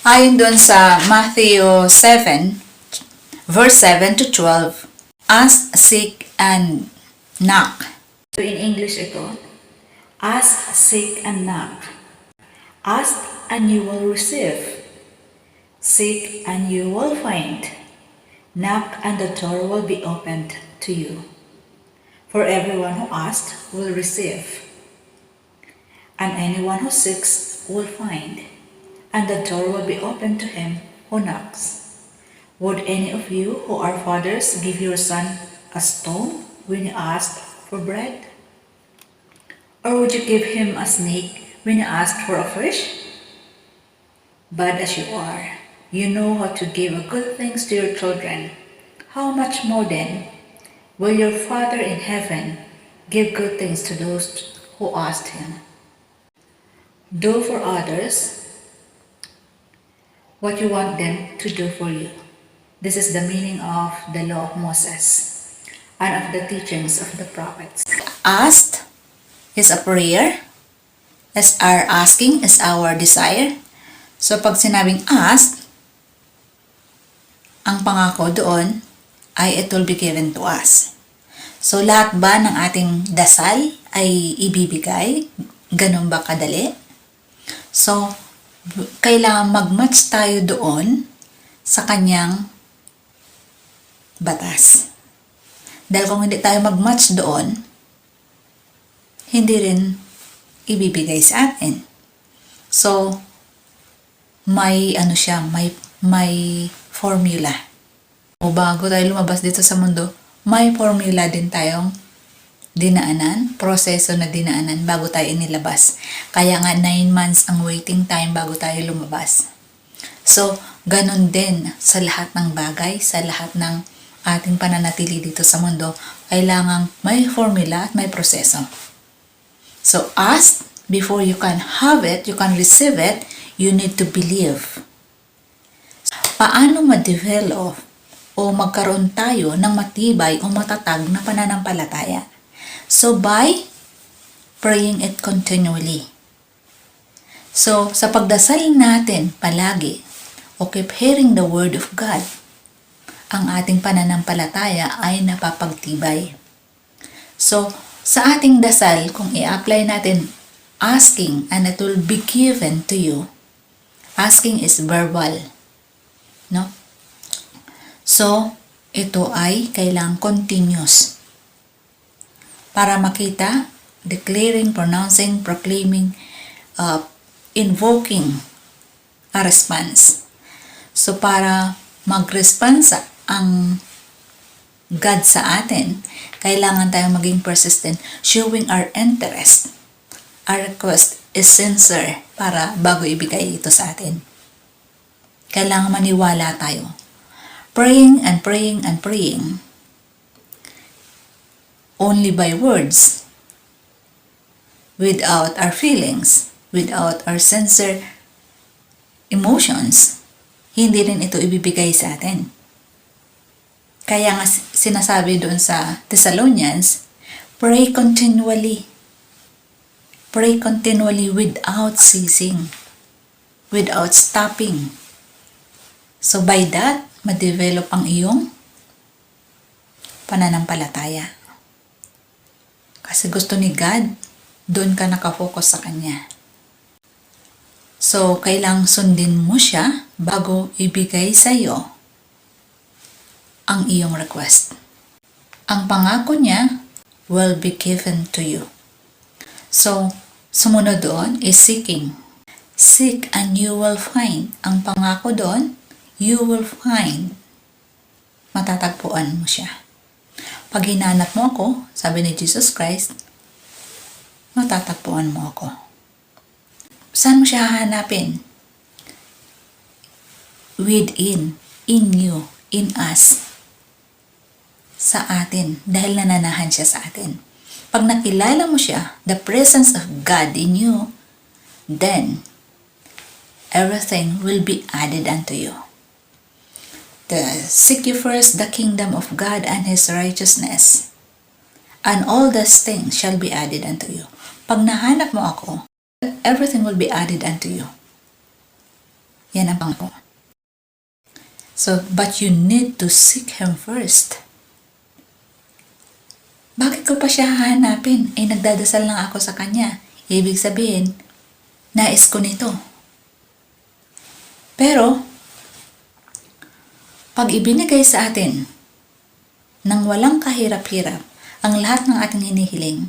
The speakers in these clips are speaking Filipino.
Ayon doon sa Matthew 7, verse 7 to 12, Ask, seek, and knock. So in English ito, Ask, seek, and knock. Ask, and you will receive. Seek, and you will find. Knock, and the door will be opened to you. For everyone who asks will receive, and anyone who seeks will find, and the door will be opened to him who knocks. Would any of you who are fathers give your son a stone when he asks for bread? Or would you give him a snake when he asks for a fish? Bad as you are, you know how to give good things to your children. How much more then will your Father in heaven give good things to those who ask him? Do for others what you want them to do for you. This is the meaning of the law of Moses and of the teachings of the prophets. Asked is a prayer. As our asking is our desire. So pag sinabing ask, ang pangako doon ay it will be given to us. So lahat ba ng ating dasal ay ibibigay? Ganun ba kadali? So, kailangan mag-match tayo doon sa kanyang batas. Dahil kung hindi tayo mag-match doon, hindi rin ibibigay sa atin. So, may ano siya, may, may formula. O bago tayo lumabas dito sa mundo, may formula din tayong dinaanan, proseso na dinaanan bago tayo inilabas. Kaya nga 9 months ang waiting time bago tayo lumabas. So, ganun din sa lahat ng bagay, sa lahat ng ating pananatili dito sa mundo, kailangang may formula at may proseso. So, ask before you can have it, you can receive it, you need to believe. Paano ma-develop o magkaroon tayo ng matibay o matatag na pananampalataya? So, by praying it continually. So, sa pagdasal natin palagi, o keep hearing the word of God, ang ating pananampalataya ay napapagtibay. So, sa ating dasal, kung i-apply natin asking and it will be given to you, asking is verbal. No? So, ito ay kailang continuous. Para makita, declaring, pronouncing, proclaiming, uh, invoking a response. So, para mag-responsa ang God sa atin, kailangan tayong maging persistent, showing our interest. Our request is sincere para bago ibigay ito sa atin. Kailangan maniwala tayo. Praying and praying and praying only by words without our feelings, without our sincere emotions, hindi rin ito ibibigay sa atin. Kaya nga sinasabi doon sa Thessalonians, pray continually. Pray continually without ceasing, without stopping. So by that, ma-develop ang iyong pananampalataya. Kasi gusto ni God, doon ka nakafocus sa Kanya. So, kailang sundin mo siya bago ibigay sa iyo ang iyong request. Ang pangako niya will be given to you. So, sumunod doon is seeking. Seek and you will find. Ang pangako doon, you will find. Matatagpuan mo siya. Pag hinanap mo ako, sabi ni Jesus Christ, matatagpuan mo ako. Saan mo siya hahanapin? Within, in you, in us, sa atin, dahil nananahan siya sa atin. Pag nakilala mo siya, the presence of God in you, then, everything will be added unto you. The seek you first the kingdom of God and His righteousness, and all those things shall be added unto you. Pag nahanap mo ako, everything will be added unto you. Yan ang pangko. So, but you need to seek Him first. Bakit ko pa siya hahanapin? Eh, nagdadasal lang ako sa Kanya. Ibig sabihin, nais ko nito. Pero, pag ibinigay sa atin nang walang kahirap-hirap ang lahat ng ating hinihiling,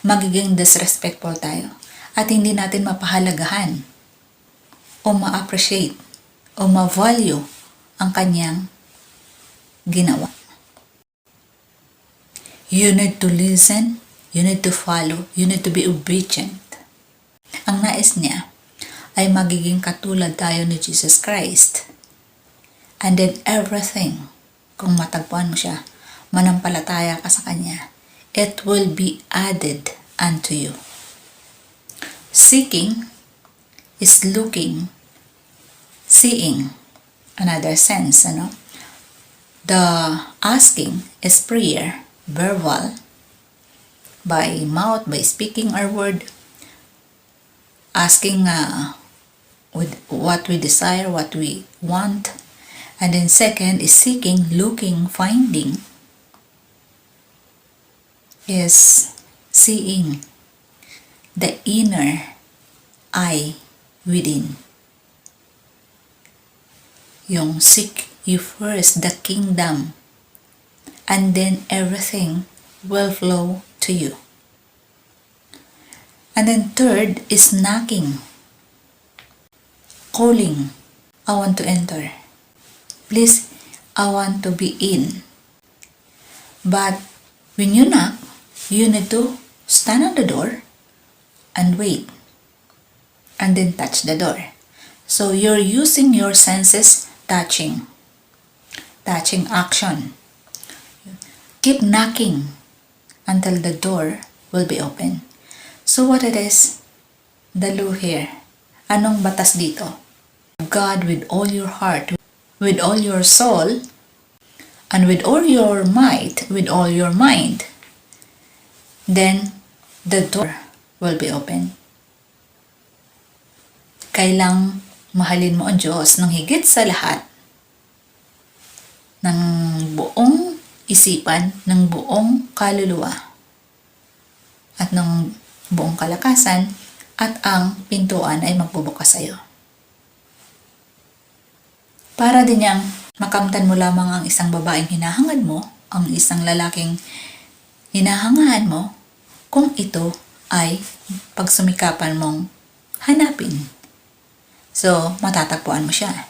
magiging disrespectful tayo at hindi natin mapahalagahan o ma-appreciate o ma-value ang kanyang ginawa. You need to listen, you need to follow, you need to be obedient. Ang nais niya ay magiging katulad tayo ni Jesus Christ. And then everything, kung matagpuan mo siya, manampalataya ka sa Kanya, it will be added unto you. Seeking is looking, seeing, another sense, ano? The asking is prayer, verbal, by mouth, by speaking our word, asking uh, with what we desire, what we want. And then second is seeking, looking, finding, is seeing the inner eye within. Yung seek you first the kingdom and then everything will flow to you. And then third is knocking, calling. I want to enter. Please, I want to be in. But when you knock, you need to stand on the door and wait and then touch the door. So you're using your senses touching, touching action. Keep knocking until the door will be open. So what it is? The law here. Anong batas dito? God with all your heart, with all your soul, and with all your might, with all your mind, then the door will be open. Kailang mahalin mo ang Diyos ng higit sa lahat ng buong isipan, ng buong kaluluwa, at ng buong kalakasan, at ang pintuan ay magbubukas sa iyo. Para din niyang makamtan mo lamang ang isang babaeng hinahangad mo, ang isang lalaking hinahangahan mo, kung ito ay pagsumikapan mong hanapin. So, matatagpuan mo siya.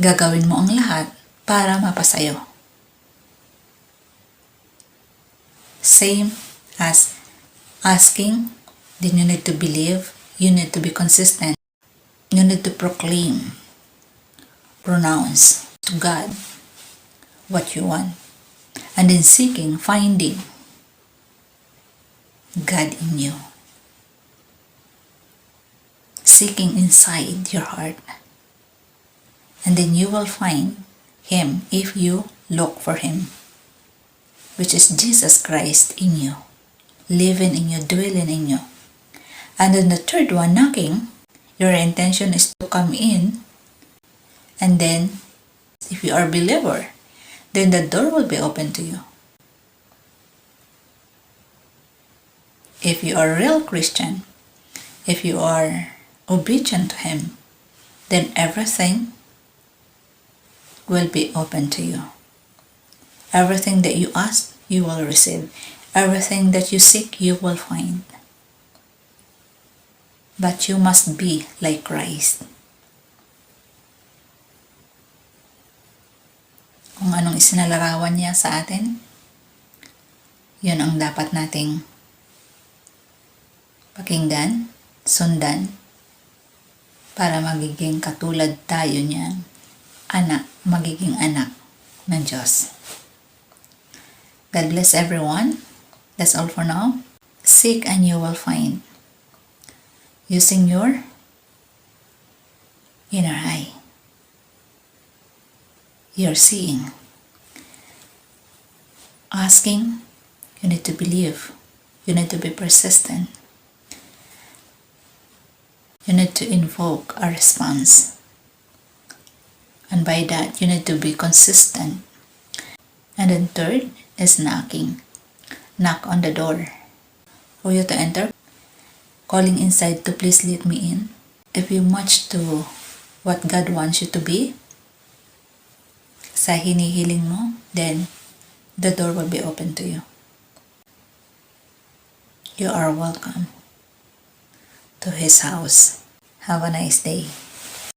Gagawin mo ang lahat para mapasayo. Same as asking, then you need to believe, you need to be consistent, you need to proclaim, pronounce to God what you want, and then seeking, finding God in you. Seeking inside your heart. And then you will find Him if you look for Him, which is Jesus Christ in you, living in you, dwelling in you. And then the third one, knocking, your intention is to come in, and then if you are a believer, then the door will be open to you. If you are a real Christian, if you are obedient to Him, then everything will be open to you. Everything that you ask, you will receive. Everything that you seek, you will find. But you must be like Christ. Isinalarawan niya sa atin, yun ang dapat nating pakinggan, sundan, para magiging katulad tayo niya, anak, magiging anak ng Diyos. God bless everyone. That's all for now. Seek and you will find. Using your inner eye. You're seeing. Asking, you need to believe. You need to be persistent. you need to invoke a response. And by that, you need to be consistent. And then third is knocking. Knock on the door. For you to enter, calling inside to please let me in. If you match to what God wants you to be, sa hinihiling mo, then the door will be open to you. You are welcome to His house. Have a nice day.